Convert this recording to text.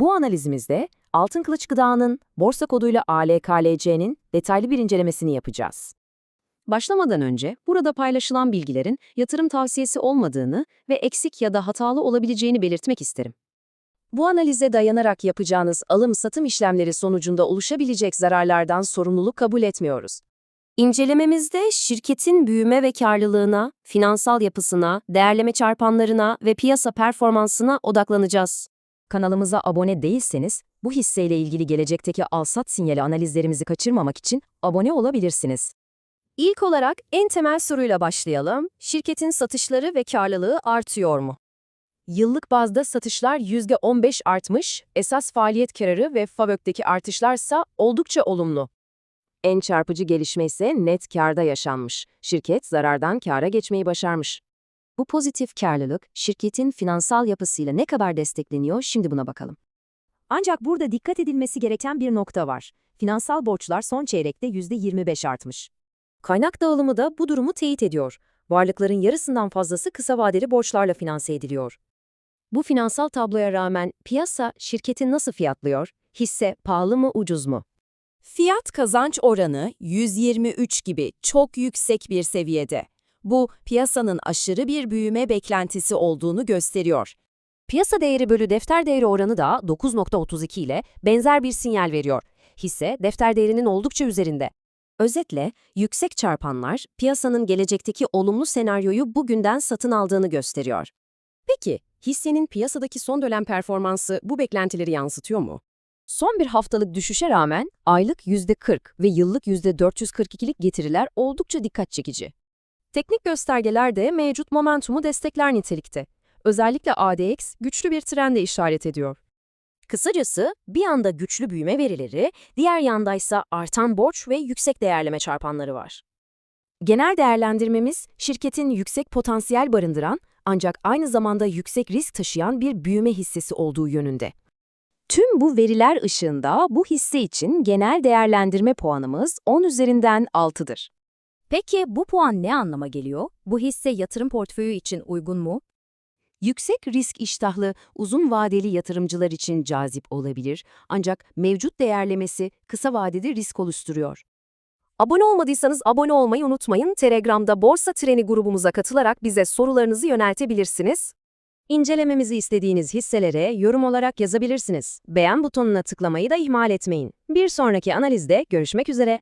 Bu analizimizde Altın Kılıç Gıda'nın borsa koduyla ALKLC'nin detaylı bir incelemesini yapacağız. Başlamadan önce burada paylaşılan bilgilerin yatırım tavsiyesi olmadığını ve eksik ya da hatalı olabileceğini belirtmek isterim. Bu analize dayanarak yapacağınız alım-satım işlemleri sonucunda oluşabilecek zararlardan sorumluluk kabul etmiyoruz. İncelememizde şirketin büyüme ve karlılığına, finansal yapısına, değerleme çarpanlarına ve piyasa performansına odaklanacağız. Kanalımıza abone değilseniz, bu hisseyle ilgili gelecekteki al-sat sinyali analizlerimizi kaçırmamak için abone olabilirsiniz. İlk olarak en temel soruyla başlayalım. Şirketin satışları ve karlılığı artıyor mu? Yıllık bazda satışlar %15 artmış, esas faaliyet kararı ve FAVÖK'teki artışlarsa oldukça olumlu. En çarpıcı gelişme ise net karda yaşanmış. Şirket zarardan kâra geçmeyi başarmış. Bu pozitif karlılık, şirketin finansal yapısıyla ne kadar destekleniyor şimdi buna bakalım. Ancak burada dikkat edilmesi gereken bir nokta var. Finansal borçlar son çeyrekte %25 artmış. Kaynak dağılımı da bu durumu teyit ediyor. Varlıkların yarısından fazlası kısa vadeli borçlarla finanse ediliyor. Bu finansal tabloya rağmen piyasa şirketi nasıl fiyatlıyor? Hisse pahalı mı ucuz mu? Fiyat kazanç oranı 123 gibi çok yüksek bir seviyede. Bu piyasanın aşırı bir büyüme beklentisi olduğunu gösteriyor. Piyasa değeri bölü defter değeri oranı da 9.32 ile benzer bir sinyal veriyor. Hisse defter değerinin oldukça üzerinde. Özetle, yüksek çarpanlar piyasanın gelecekteki olumlu senaryoyu bugünden satın aldığını gösteriyor. Peki, hissenin piyasadaki son dönem performansı bu beklentileri yansıtıyor mu? Son bir haftalık düşüşe rağmen aylık %40 ve yıllık %442'lik getiriler oldukça dikkat çekici. Teknik göstergeler de mevcut momentumu destekler nitelikte. Özellikle ADX güçlü bir trende işaret ediyor. Kısacası bir anda güçlü büyüme verileri, diğer yandaysa artan borç ve yüksek değerleme çarpanları var. Genel değerlendirmemiz şirketin yüksek potansiyel barındıran ancak aynı zamanda yüksek risk taşıyan bir büyüme hissesi olduğu yönünde. Tüm bu veriler ışığında bu hisse için genel değerlendirme puanımız 10 üzerinden 6'dır. Peki bu puan ne anlama geliyor? Bu hisse yatırım portföyü için uygun mu? Yüksek risk iştahlı, uzun vadeli yatırımcılar için cazip olabilir ancak mevcut değerlemesi kısa vadede risk oluşturuyor. Abone olmadıysanız abone olmayı unutmayın. Telegram'da Borsa Treni grubumuza katılarak bize sorularınızı yöneltebilirsiniz. İncelememizi istediğiniz hisselere yorum olarak yazabilirsiniz. Beğen butonuna tıklamayı da ihmal etmeyin. Bir sonraki analizde görüşmek üzere.